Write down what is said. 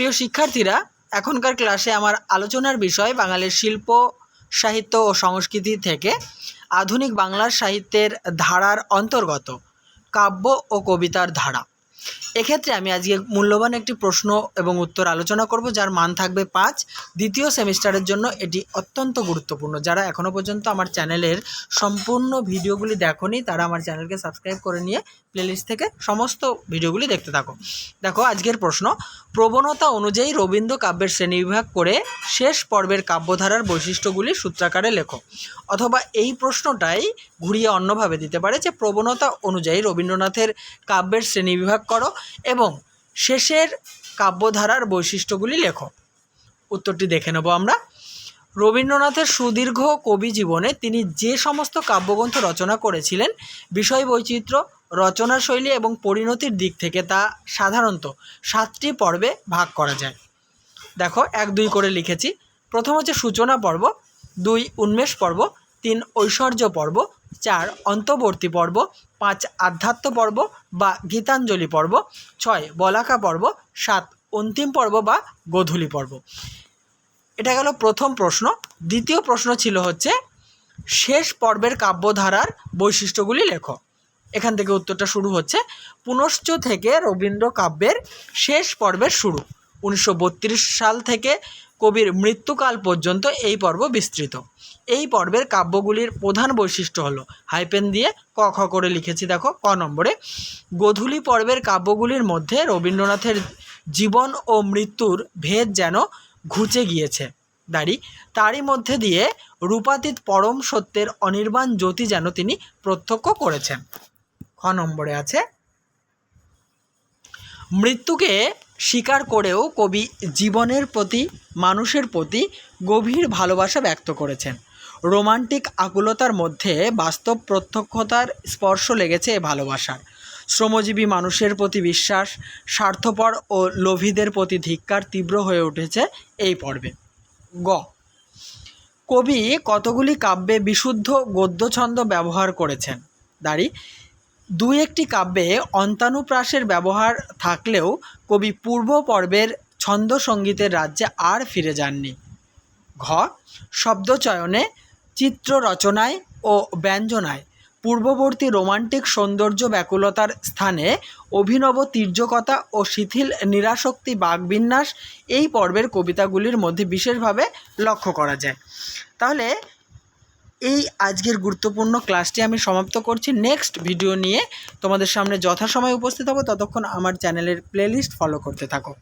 প্রিয় শিক্ষার্থীরা, এখনকার ক্লাসে আমার আলোচনার বিষয় বাঙালির শিল্প, সাহিত্য ও সংস্কৃতি থেকে আধুনিক বাংলার সাহিত্যের ধারার অন্তর্গত, কাব্য ও কবিতার ধারা। এক্ষেত্রে আমি আজকে মূল্যবান একটি প্রশ্ন এবং উত্তর আলোচনা করব, যার মান থাকবে পাঁচ। দ্বিতীয় সেমিস্টারের জন্য এটি অত্যন্ত গুরুত্বপূর্ণ। যারা এখনও পর্যন্ত আমার চ্যানেলের সম্পূর্ণ ভিডিওগুলি দেখোনি, তারা আমার চ্যানেলকে সাবস্ক্রাইব করে নিয়ে প্লেলিস্ট থেকে সমস্ত ভিডিওগুলি দেখতে থাকো। দেখো, আজকের প্রশ্ন, প্রবণতা অনুযায়ী রবীন্দ্র কাব্যের শ্রেণীবিভাগ করে শেষ পর্বের কাব্যধারার বৈশিষ্ট্যগুলি সূত্রাকারে লেখো। অথবা এই প্রশ্নটাই ঘুরিয়ে অন্যভাবে দিতে পারে যে প্রবণতা অনুযায়ী রবীন্দ্রনাথের কাব্যের শ্রেণীবিভাগ করো এবং শেষের কাব্যধারার বৈশিষ্ট্যগুলি লেখো। উত্তরটি দেখে নেব আমরা। রবীন্দ্রনাথের সুদীর্ঘ কবি জীবনে তিনি যে সমস্ত কাব্যগ্রন্থ রচনা করেছিলেন বিষয় বৈচিত্র্য রচনা শৈলী এবং পরিণতির দিক থেকে তা সাধারণত সাতটি পর্বে ভাগ করা যায়। দেখো, এক, দুই করে লিখেছি। প্রথম হচ্ছে সূচনা পর্ব, দুই, উন্মেষ পর্ব, তিন, ঐশ্বর্য পর্ব চার অন্তর্বর্তী পর্ব, পাঁচ আধ্যাত্ম পর্ব বা গীতাঞ্জলি পর্ব, ছয় বলাকা পর্ব, সাত অন্তিম পর্ব বা গোধূলি পর্ব। এটা গেল প্রথম প্রশ্ন। দ্বিতীয় প্রশ্ন ছিল হচ্ছে, শেষ পর্বের কাব্যধারার বৈশিষ্ট্যগুলি লেখো। এখান থেকে উত্তরটা শুরু হচ্ছে, পুনশ্চ থেকে রবীন্দ্র কাব্যের শেষ পর্বের শুরু। উনিশশো বত্রিশ সাল থেকে কবির মৃত্যুকাল পর্যন্ত এই পর্ব বিস্তৃত। এই পর্বের কাব্যগুলির প্রধান বৈশিষ্ট্য হলো হাইপেন দিয়ে ক খ করে লিখেছি দেখো, ক নম্বরে, গোধূলি পর্বের কাব্যগুলির মধ্যে রবীন্দ্রনাথের জীবন ও মৃত্যুর ভেদ যেন ঘুচে গিয়েছে। দাঁড়ি, তারই মধ্যে দিয়ে রূপাতীত পরম সত্যের অনির্বাণ জ্যোতি যেন তিনি প্রত্যক্ষ করেছেন। খ নম্বরে আছে, মৃত্যুকে স্বীকার করেও কবি জীবনের প্রতি, মানুষের প্রতি গভীর ভালোবাসা ব্যক্ত করেছেন। রোমান্টিক আকুলতার মধ্যে বাস্তব প্রত্যক্ষতার স্পর্শ লেগেছে এ ভালোবাসার। শ্রমজীবী মানুষের প্রতি বিশ্বাস, স্বার্থপর ও লোভীদের প্রতি ধিক্কার তীব্র হয়ে উঠেছে এই পর্বে। গ। কবি কতগুলি কাব্যে বিশুদ্ধ গদ্যছন্দ ব্যবহার করেছেন? দাঁড়ি। দুই একটি কাব্যে অন্তানুপ্রাসের ব্যবহার থাকলেও কবি পূর্ব পর্বের ছন্দ সঙ্গীতের রাজ্যে আর ফিরে যাননি। ঘ, শব্দচয়নে চিত্র রচনায় ও ব্যঞ্জনায় পূর্ববর্তী রোমান্টিক সৌন্দর্য ব্যাকুলতার স্থানে অভিনব তীর্যকতা ও শিথিল নিরাসক্তি বাগবিন্যাস এই পর্বের কবিতাগুলির মধ্যে বিশেষভাবে লক্ষ্য করা যায়। তাহলে এই আজকের গুরুত্বপূর্ণ ক্লাসটি আমি সমাপ্ত করছি। নেক্সট ভিডিও নিয়ে তোমাদের সামনে যথাসময়ে উপস্থিত হব। ততক্ষণ আমার চ্যানেলের প্লেলিস্ট ফলো করতে থাকো।